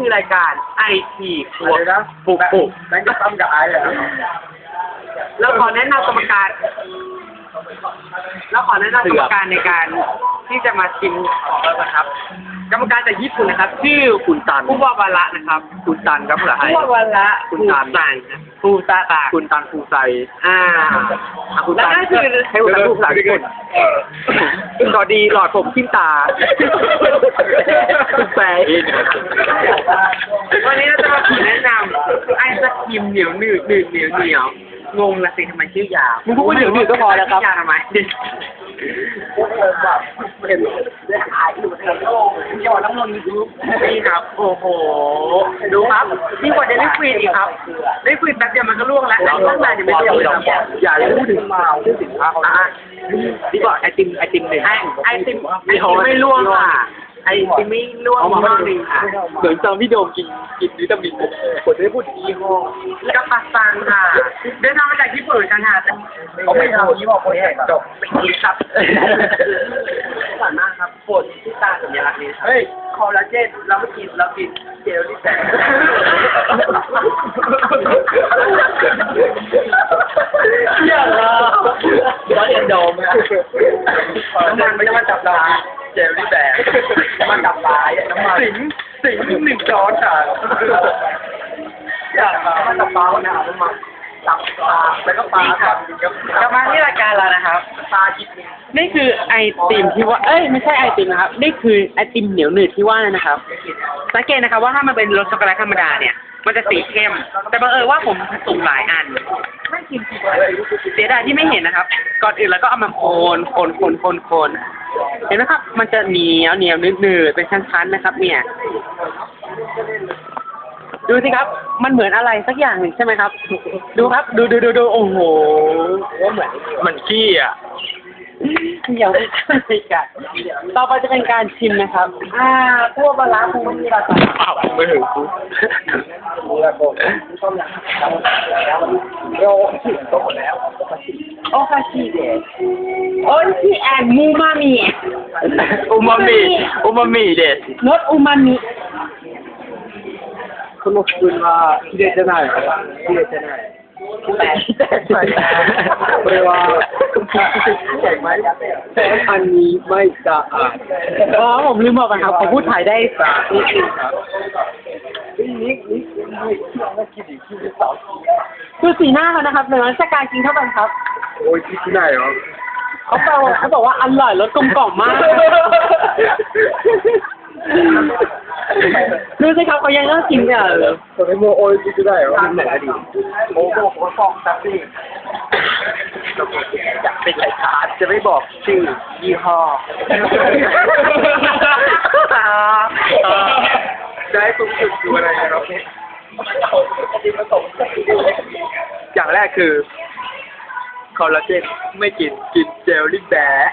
คือรายการไอทีครัวอะไรนะ ปุกปุก แบงค์จะตั้มกับไอ้อะแล้วขอแนะนำกรรมการ แล้วขอแนะนำกรรมการในการที่จะมาชิมของเรานะครับ กรรมการจากญี่ปุ่นนะครับ ชื่อคุณตันผู้ว่าบาระนะครับคุณตันครับภาษาไทยผู้ว่าบาระคุณตันฟูซาตะคุณตันฟูไซอ่าอะคุณแล้วตันนั่นคือให้คุณตันพูดภาษาญี่ปุ่นสวัสดีหลอดผมทิ่มตาคุณแปลเองวันนี้เราจะมาขอแนะนำไอศ ครีมเหนียวหนืดหนืดเหนียวเหนียวงงละสิทำไมชื่อยาวมึงพูดว่าเหนียวหนืดก็พอแล้วครับยาวทำไมเห็นหายอยู่ในโลกยอดน้ำนนยูทูบนี่ครับโอ้โหดูครับยิ่งกว่าเดลิฟรีอีกครับเดลิฟรีแป๊บเดียวมันก็ล่วงแล้วแล้วข้างในยังไม่ล่วงเลยครับอย่าพูดถึงมาพูดถึงพระเขาอะดีกว่าไอติมไอติมหนึ่งไอไอติมไอติมไม่ล่วงค่ะ ไอติมไม่ล่วงมากหนึ่งค่ะเหมือนตอนพี่โดมกินกินวิตามินผมจะได้พูดถึงยี่ห้อแล้วก็ปัสซังค่ะเดินทางมาจากญี่ปุ่นกันค่ะแต่เขาไม่ทำยี่ห้อคนแรกจบไม่ดีครับสามารถครับปวดที่ตาสัญลักษณ์นี้ครับเฮ้ยคอลลาเจนเราไม่กินเรากินเจลลี่แสงเยี่ยมเลยร้อยเอ็นโดมอะน้ำมันไม่ได้มาจับปลา เจลลี่แบกมันจับปลาน้ำมันสิงสิงหนึ่งจอนอะอยากมาจับปลาวันนี้น้ำมันจับปลาแล้วก็ปลาครับกลับมาที่รายการเรานะครับปลาจิบนี่คือไอติมที่ว่า เอ้ยไม่ใช่ไอติมนะครับ นี่คือไอติมเหนียวหนืดที่ว่านะครับ สังเกตนะครับว่าถ้ามันเป็นรสช็อกโกแลตธรรมดาเนี่ย มันจะสีเข้ม แต่บังเอิญว่าผมสุ่มหลายอัน ไม่กินเสียดายที่ไม่เห็นนะครับ ก่อนอื่นแล้วก็เอามาโคนโคนโคนโคนโคนเห็นไหมครับ มันจะเหนียวเหนียวนืดนืดๆเป็นชั้นๆนะครับ เนี่ย ดูสิครับ มันเหมือนอะไรสักอย่างหนึ่งใช่ไหมครับ ดูครับ ดูดูดูดูโอ้โหว่าเหมือนเหมือนขี้อะยังไม่ใช่กันต่อไปจะเป็นการชิมนะครับ อ่าพวกปลาร้าคงไม่มีราคาอ้าวไม่ถึงกู นี่ละคนต้มยำโรถึงต้มหมดแล้ว โอคาชิเดะโอ้ยที่แอนมูมามิ อูมามิอูมามิเด็ด รสอูมามิ このスプーンは切れてない。切れてない。これは、อันนี้ไม่สะอาด อ๋อผมลืมบอกไปครับผมพูดไทยได้นิดนึง ครับ ดูสีหน้าเขานะครับเหมือนราชการกินเท่าไปครับ โอ้ยกินได้เหรอเขาบอกเขาบอกว่าอร่อยรสกลมกล่อมมากดูสิครับเขายังนั่ากินเนี่ยเหรอตอโมโอ้ยกินได้เหรอที่ไหนอดีโมโมโฟองตักซี่อยากเป็นไก่ชาจะไม่บอกชื่อยี่ห้อ จะให้ตุ้มสุดดูอะไรนะครับอย่างแรกคือคอลลาเจนไม่กินกินเจลลี่แบร์